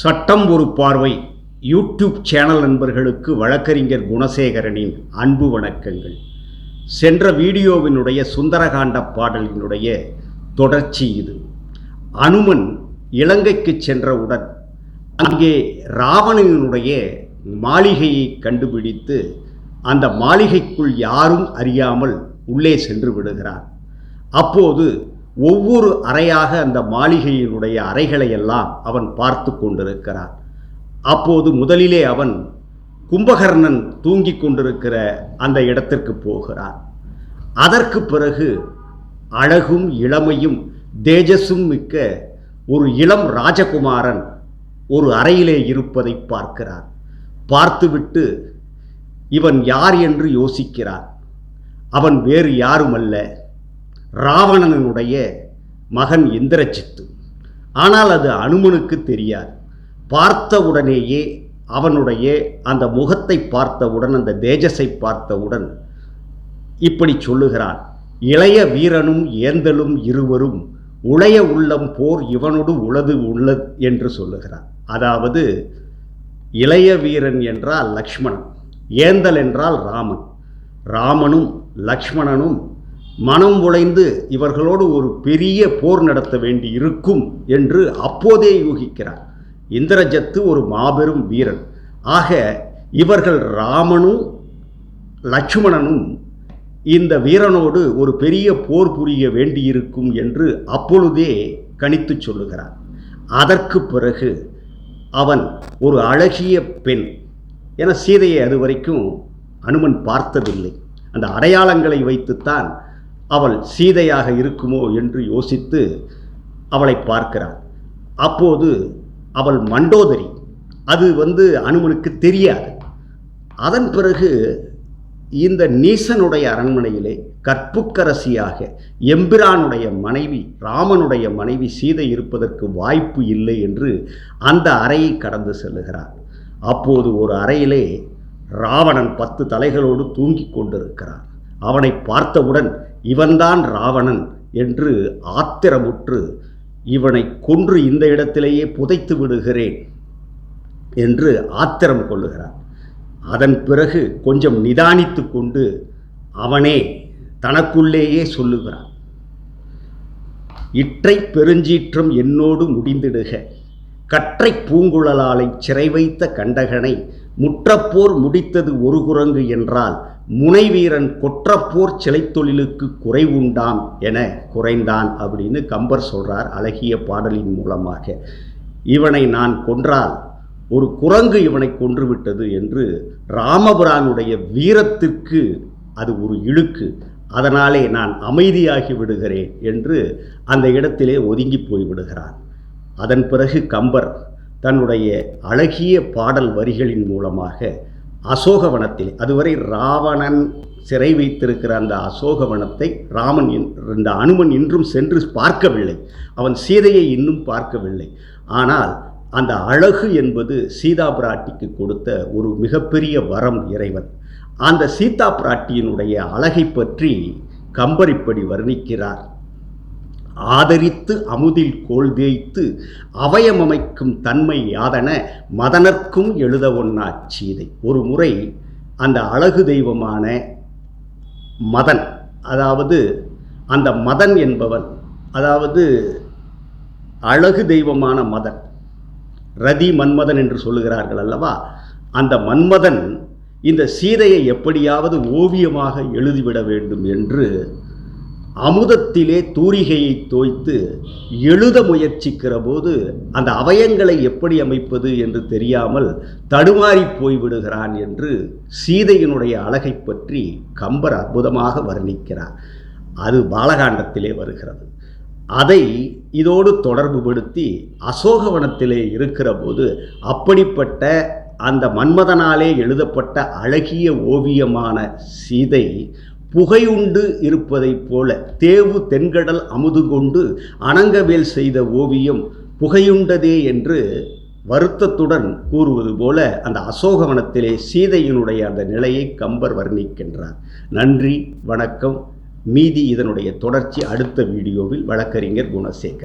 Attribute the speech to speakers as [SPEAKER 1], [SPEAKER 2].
[SPEAKER 1] சட்டம் ஒரு பார்வை. யூடியூப் சேனல் நண்பர்களுக்கு வழக்கறிஞர் குணசேகரனின் அன்பு வணக்கங்கள். சென்ற வீடியோவினுடைய சுந்தரகாண்ட பாடலினுடைய தொடர்ச்சி இது. அனுமன் இலங்கைக்கு சென்றவுடன் அங்கே ராவணனுடைய மாளிகையை கண்டுபிடித்து அந்த மாளிகைக்குள் யாரும் அறியாமல் உள்ளே சென்று விடுகிறார். அப்போது ஒவ்வொரு அறையாக அந்த மாளிகையினுடைய அறைகளை எல்லாம் அவன் பார்த்து கொண்டிருக்கிறான். அப்போது முதலிலே அவன் கும்பகர்ணன் தூங்கிக் கொண்டிருக்கிற அந்த இடத்திற்கு போகிறான். அதற்கு பிறகு அழகும் இளமையும் தேஜஸும் மிக்க ஒரு இளம் ராஜகுமாரன் ஒரு அறையிலே இருப்பதை பார்க்கிறான். பார்த்துவிட்டு இவன் யார் என்று யோசிக்கிறான். அவன் வேறு யாருமல்ல. ராவணனுடைய மகன் இந்திரஜித்து. ஆனால் அது அனுமனுக்கு தெரியாது. பார்த்தவுடனேயே அவனுடைய அந்த முகத்தை பார்த்தவுடன் அந்த தேஜஸை பார்த்தவுடன் இப்படி சொல்லுகிறான். இளைய வீரனும் ஏந்தலும் இருவரும் உளைய உள்ளம் போர் இவனோடு உளது உள்ளது என்று சொல்லுகிறான். அதாவது இளைய வீரன் என்றால் லக்ஷ்மணன் ஏந்தல் என்றால் ராமன். ராமனும் லக்ஷ்மணனும் மனம் உழைந்து இவர்களோடு ஒரு பெரிய போர் நடத்த வேண்டி இருக்கும் என்று அப்போதே யூகிக்கிறார். இந்திரஜத்து ஒரு மாபெரும் வீரன். ஆக இவர்கள் ராமனும் லட்சுமணனும் இந்த வீரனோடு ஒரு பெரிய போர் புரிய வேண்டியிருக்கும் என்று அப்பொழுதே கணித்து சொல்லுகிறார். அதற்கு பிறகு அவன் ஒரு அழகிய பெண் என சீதையை அது வரைக்கும் அனுமன் பார்த்ததில்லை. அந்த அடையாளங்களை வைத்துத்தான் அவள் சீதையாக இருக்குமோ என்று யோசித்து அவளை பார்க்கிறான் அப்போது அவள் மண்டோதரி அது வந்து அனுமனுக்கு தெரியாது. அதன் பிறகு இந்த நீசனுடைய அரண்மனையிலே கற்புக்கரசியாக எம்பிரானுடைய மனைவி ராமனுடைய மனைவி சீதை இருப்பதற்கு வாய்ப்பு இல்லை என்று அந்த அறையை கடந்து செல்லுகிறார் அப்போது ஒரு அறையிலே ராவணன் பத்து தலைகளோடு தூங்கிக் கொண்டிருக்கிறார் அவனை பார்த்தவுடன் இவன்தான் ராவணன் என்று ஆத்திரமுற்று இவனை கொன்று இந்த இடத்திலேயே புதைத்து விடுகிறேன் என்று ஆத்திரம் கொள்ளுகிறான். அதன் பிறகு கொஞ்சம் நிதானித்து கொண்டு அவனே தனக்குள்ளேயே சொல்லுகிறான். இற்றை பெருஞ்சீற்றம் என்னோடு முடிந்திடுக. கற்றை பூங்குழலாலை சிறை வைத்த கண்டகனை முற்றப்போர் முடித்தது ஒரு குரங்கு என்றால் முனைவீரன் கொற்றப்போர் சிலை தொழிலுக்கு குறைவுண்டாம் என குறைந்தான் அப்படின்னு கம்பர் சொல்றார் அழகிய பாடலின் மூலமாக. இவனை நான் கொன்றால் ஒரு குரங்கு இவனை கொன்றுவிட்டது என்று ராமபுரானுடைய வீரத்திற்கு அது ஒரு இழுக்கு. அதனாலே நான் அமைதியாகி விடுகிறேன் என்று அந்த இடத்திலே ஒதுங்கி போய்விடுகிறான் அதன் பிறகு கம்பர் தன்னுடைய அழகிய பாடல் வரிகளின் மூலமாக அசோகவனத்தில் அதுவரை ராவணன் சிறை வைத்திருக்கிற அந்த அசோகவனத்தை ராமன் இந்த அனுமன் இன்றும் சென்று பார்க்கவில்லை. அவன் சீதையை இன்னும் பார்க்கவில்லை. ஆனால் அந்த அழகு என்பது சீதா பிராட்டிக்கு கொடுத்த ஒரு மிகப்பெரிய வரம் இறைவன். அந்த சீதா பிராட்டியினுடைய அழகை பற்றி கம்பர் இப்படி வர்ணிக்கிறார். ஆதரித்து அமுதில் கோல் தேய்த்து அவயமமைக்கும் தன்மை யாதன மதனர்க்கும் எழுத ஒன்னா சீதை. ஒரு முறை அந்த அழகு தெய்வமான மதன் அதாவது அந்த மதன் என்பவன் அதாவது அழகு தெய்வமான மதன் ரதி மன்மதன் என்று சொல்லுகிறார்கள் அல்லவா? அந்த மன்மதன் இந்த சீதையை எப்படியாவது ஓவியமாக எழுதிவிட வேண்டும் என்று அமுதத்திலே தூரிகையை தோய்த்து எழுத முயற்சிக்கிற போது அந்த அவயங்களை எப்படி அமைப்பது என்று தெரியாமல் தடுமாறி போய்விடுகிறான் என்று சீதையினுடைய அழகை பற்றி கம்பர் அற்புதமாக வர்ணிக்கிறார். அது பாலகாண்டத்திலே வருகிறது. அதை இதோடு தொடர்புபடுத்தி அசோகவனத்திலே இருக்கிற போது அப்படிப்பட்ட அந்த மன்மதனாலே எழுதப்பட்ட அழகிய ஓவியமான சீதை புகையுண்டு இருப்பதைப் போல தேவு தென்கடல் அமுது கொண்டு அனங்கவேல் செய்த ஓவியம் புகையுண்டதே என்று வருத்தத்துடன் கூறுவது போல அந்த அசோகவனத்திலே சீதையினுடைய அந்த நிலையை கம்பர் வர்ணிக்கின்றார். நன்றி வணக்கம். மீதி இதனுடைய தொடர்ச்சி அடுத்த வீடியோவில் வழக்கறிஞர் குணசேகர்.